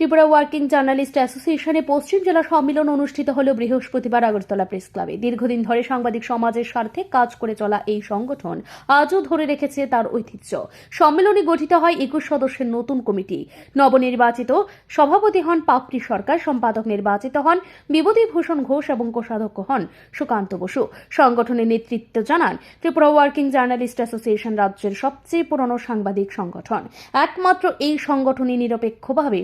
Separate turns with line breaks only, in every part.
Tripura working journalist অ্যাসোসিয়েশনে পশ্চিম জেলা সম্মেলন অনুষ্ঠিত হল বৃহস্পতিবার আগরতলা প্রেস ক্লাবে। দীর্ঘদিন ধরে সাংবাদিক সমাজের স্বার্থে কাজ করে চলা এই সংগঠন আজও ধরে রেখেছে তার ঐতিহ্য। সম্মেলনে গঠিত হয় একুশ সদস্যের নতুন কমিটি। নবনির্বাচিত সভাপতি হন পাপড়ি সরকার, সম্পাদক নির্বাচিত হন বিভূতিভূষণ ঘোষ এবং কোষাধ্যক্ষ হন সুকান্ত বসু। সংগঠনের নেতৃত্ব জানান ত্রিপুরা ওয়ার্কিং জার্নালিস্ট অ্যাসোসিয়েশন রাজ্যের সবচেয়ে পুরনো সাংবাদিক সংগঠন। একমাত্র এই সংগঠনই নিরপেক্ষভাবে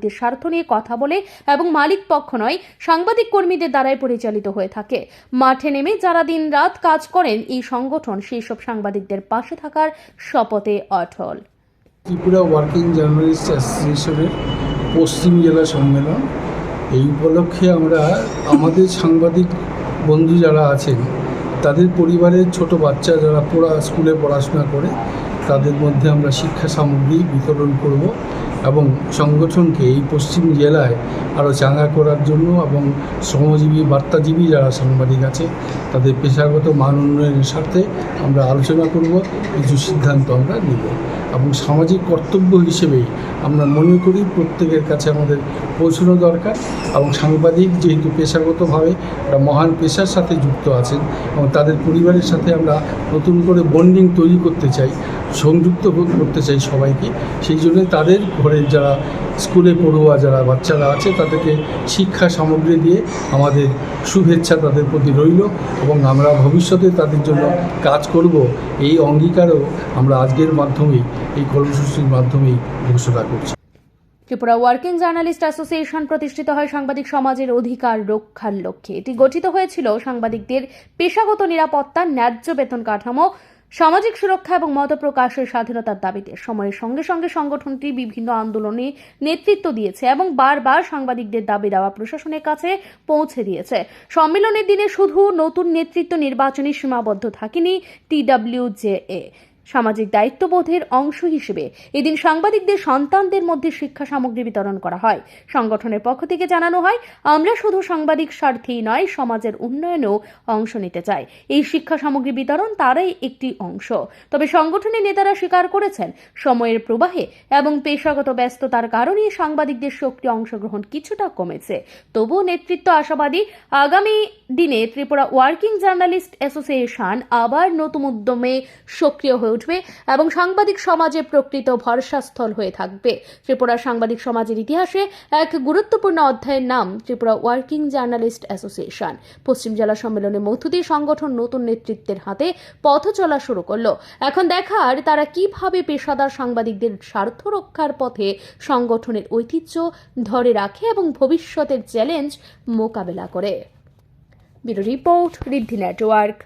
সাংবাদিকদের স্বার্থ নিয়ে কথা বলে এবং মালিক পক্ষ নয়, সাংবাদিক কর্মীদের দ্বারাই পরিচালিত হয়ে থাকে। মাঠে নেমে যারা দিন রাত কাজ করেন, এই সংগঠন সেই সব সাংবাদিকদের পাশে থাকার শপথে অটল।
ত্রিপুরা ওয়ার্কিং জার্নালিস্ট অ্যাসোসিয়েশনের পশ্চিম জেলা সম্মেলন, এই উপলক্ষে আমরা আমাদের সাংবাদিক বন্ধু যারা আছেন, তাদের পরিবারের ছোট বাচ্চা যারা পড়া স্কুলে পড়াশোনা করে, তাদের মধ্যে আমরা শিক্ষা সামগ্রী বিতরণ করব। এবং সংগঠনকে এই পশ্চিম জেলায় আরও চাঙ্গা করার জন্য এবং শ্রমজীবী, বার্তাজীবী যারা সাংবাদিক আছে, তাদের পেশাগত মান উন্নয়নের স্বার্থে আমরা আলোচনা করব, কিছু সিদ্ধান্ত আমরা নেব। এবং সামাজিক কর্তব্য হিসেবেই আমরা মনে করি প্রত্যেকের কাছে আমাদের পৌঁছানো দরকার এবং সাংবাদিক যেহেতু পেশাগতভাবে একটা মহান পেশার সাথে যুক্ত আছেন এবং তাদের পরিবারের সাথে আমরা নতুন করে বন্ডিং তৈরি করতে চাই সংযুক্ত কর- করতে চাই সবাইকে। সেই জন্য তাদের ঘরের যারা স্কুলে পড়ুয়া যারা বাচ্চারা আছে, তাদেরকে শিক্ষা সামগ্রী দিয়ে আমাদের শুভেচ্ছা তাদের প্রতি রইল এবং আমরা ভবিষ্যতে তাদের জন্য কাজ করব। এই অঙ্গীকারও আমরা আজকের মাধ্যমেই, এই কর্মসূচির মাধ্যমেই ঘোষণা করছি।
ত্রিপুরা ওয়ার্কিং জার্নালিস্ট অ্যাসোসিয়েশন প্রতিষ্ঠিত হয় সাংবাদিক সমাজের অধিকার রক্ষার লক্ষ্যে। এটি গঠিত হয়েছিল সাংবাদিকদের পেশাগত নিরাপত্তা ন্যায্য বেতন কাঠামো সামাজিক সুরক্ষা এবং মত প্রকাশের স্বাধীনতার দাবিতে সময়ের সঙ্গে সঙ্গে সংগঠনটি বিভিন্ন আন্দোলনে নেতৃত্ব দিয়েছে এবং বারবার সাংবাদিকদের দাবি দেওয়া প্রশাসনের কাছে পৌঁছে দিয়েছে। সম্মেলনের দিনে শুধু নতুন নেতৃত্ব নির্বাচনী সীমাবদ্ধ থাকেনি টিডব্লিউজেএ। সামাজিক দায়িত্ববোধের অংশ হিসেবে এদিন সাংবাদিকদের সন্তানদের মধ্যে শিক্ষা সামগ্রী বিতরণ করা হয়। সংগঠনের পক্ষ থেকে জানানো হয়, আমরা শুধু সাংবাদিক স্বার্থেই নয়, সমাজের উন্নয়নেও অংশ নিতে চাই। এই শিক্ষা সামগ্রী বিতরণ তারই একটি অংশ। তবে সংগঠনের নেতারা স্বীকার করেছেন, সময়ের প্রবাহে এবং পেশাগত ব্যস্ততার কারণে সাংবাদিকদের সক্রিয় অংশগ্রহণ কিছুটা কমেছে। তবুও নেতৃত্ব আশাবাদী, আগামী দিনে ত্রিপুরা ওয়ার্কিং জার্নালিস্ট অ্যাসোসিয়েশন আবার নতুন উদ্যমে সক্রিয় হয়ে উঠবে এবং সাংবাদিক সমাজে প্রকৃত ভরসাস্থল হয়ে থাকবে। ত্রিপুরা সাংবাদিক সমাজের ইতিহাসে এক গুরুত্বপূর্ণ অধ্যায়ের নাম ত্রিপুরা ওয়ার্কিং জার্নালিস্ট অ্যাসোসিয়েশন। পশ্চিম জেলা সম্মেলনের মধ্য দিয়ে সংগঠন নতুন নেতৃত্বের হাতে পথ চলা শুরু করল। এখন দেখার তারা কীভাবে পেশাদার সাংবাদিকদের স্বার্থ রক্ষার পথে সংগঠনের ঐতিহ্য ধরে রাখে এবং ভবিষ্যতের চ্যালেঞ্জ মোকাবেলা করে। Bureau report Riddhi network.